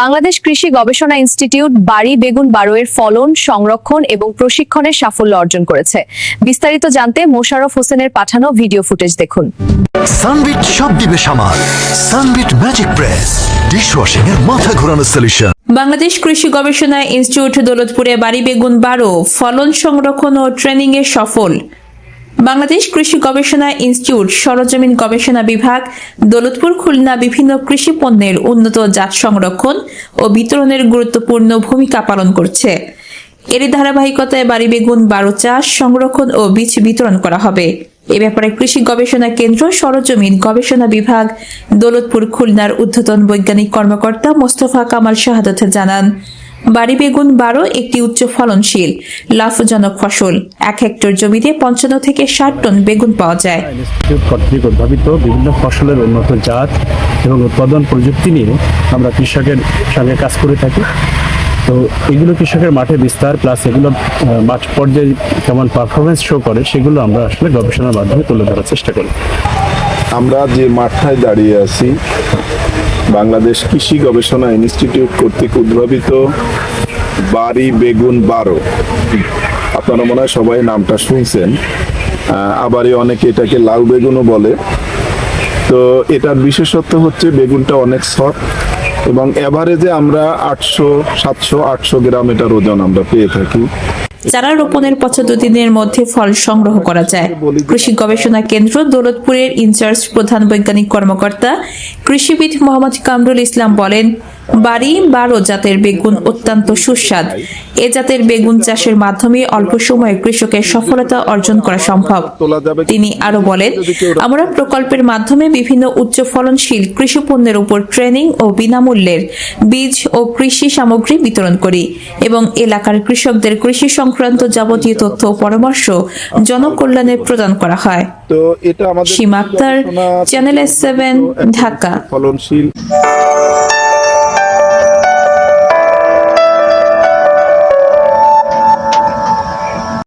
বাংলাদেশ কৃষি গবেষণা ইনস্টিটিউট বাড়ি বেগুন বারোয়ের ফলন সংরক্ষণ এবং প্রশিক্ষণের সাফল্য অর্জন করেছে। বিস্তারিত জানতে মোশাররফ হোসেনের পাঠানো ভিডিও ফুটেজ দেখুন। সানবিট সব দিবে সামাল। Sunbit magic press. ডিশওয়াশিং এর মাথা ঘোরানো সলিউশন বাংলাদেশ কৃষি গবেষণা ইনস্টিটিউট দৌলতপুরে বাড়ি বেগুন বারো ফলন সংরক্ষণ ও ট্রেনিং এ সফল। বাংলাদেশ কৃষি গবেষণা ইনস্টিটিউট, সরজমিন গবেষণা বিভাগ, দৌলতপুর, খুলনা বিভিন্ন কৃষি পণ্যের উন্নত জাত সংরক্ষণ ও বিতরণের গুরুত্বপূর্ণ ভূমিকা পালন করছে। এর ধারাবাহিকতায় বাড়ি বেগুন বারো চাষ, সংরক্ষণ ও বীজ বিতরণ করা হবে। এ ব্যাপারে কৃষি গবেষণা কেন্দ্র, সরজমিন গবেষণা বিভাগ, দৌলতপুর, খুলনার ঊর্ধ্বতন বৈজ্ঞানিক কর্মকর্তা মোস্তফা কামাল শাহাদত জানান। বাড়ি বেগুন বারো একটি উচ্চ ফলনশীল লাভজনক ফসল। এক হেক্টর জমিতে পঞ্চান্ন থেকে ষাট টন বেগুন পাওয়া যায়। কর্তৃক উদ্ভাবিত বিভিন্ন ফসলের উন্নত জাত এবং উৎপাদন প্রযুক্তি নিয়ে আমরা কৃষকের সঙ্গে কাজ করে থাকি। তো এগুলো কৃষকের মাঠে বিস্তার প্লাস এগুলো মাঠ পর্যায়ে কেমন পারফরমেন্স শো করে সেগুলো আমরা আসলে গবেষণার মাধ্যমে তুলে ধরার চেষ্টা করি। আমরা যে মাঠটায় দাঁড়িয়ে আছি বাংলাদেশ কৃষি গবেষণা ইনস্টিটিউট কর্তৃক উদ্ভাবিত বাড়ি বেগুন বারো। আপনারা মনে হয় সবাই নামটা শুনছেন। আবারই অনেকে এটাকে লাউ বেগুনও বলে। তো এটার বিশেষত্ব হচ্ছে বেগুনটা অনেক সফট এবং এভারেজে আমরা আটশো, সাতশো, আটশো গ্রাম এটার ওজন আমরা পেয়ে থাকি। চারা রোপণের পঁচাত্তর দিনের মধ্যে ফল সংগ্রহ করা যায়। কৃষি গবেষণা কেন্দ্র দৌলতপুরের ইনচার্জ প্রধান বৈজ্ঞানিক কর্মকর্তা কৃষিবিদ মোহাম্মদ কামরুল ইসলাম বলেন, বাড়ি বারো জাতের বেগুন অত্যন্ত সুস্বাদ। এ জাতের বেগুন চাষের মাধ্যমে অল্প সময়ে কৃষকের সফলতা অর্জন করা সম্ভব। তিনি আরও বলেন, আমরা প্রকল্পের মাধ্যমে বিভিন্ন উচ্চ ফলনশীল কৃষি পণ্যের উপর ট্রেনিং ও বিনামূল্যের বীজ ও কৃষি সামগ্রী বিতরণ করি এবং এলাকার কৃষকদের কৃষি সংক্রান্ত যাবতীয় তথ্য ও পরামর্শ জনকল্যাণে প্রদান করা হয় তো এটা আমাদের সীমাক্তার চ্যানেল এস সেভেন ঢাকা। ফলনশীল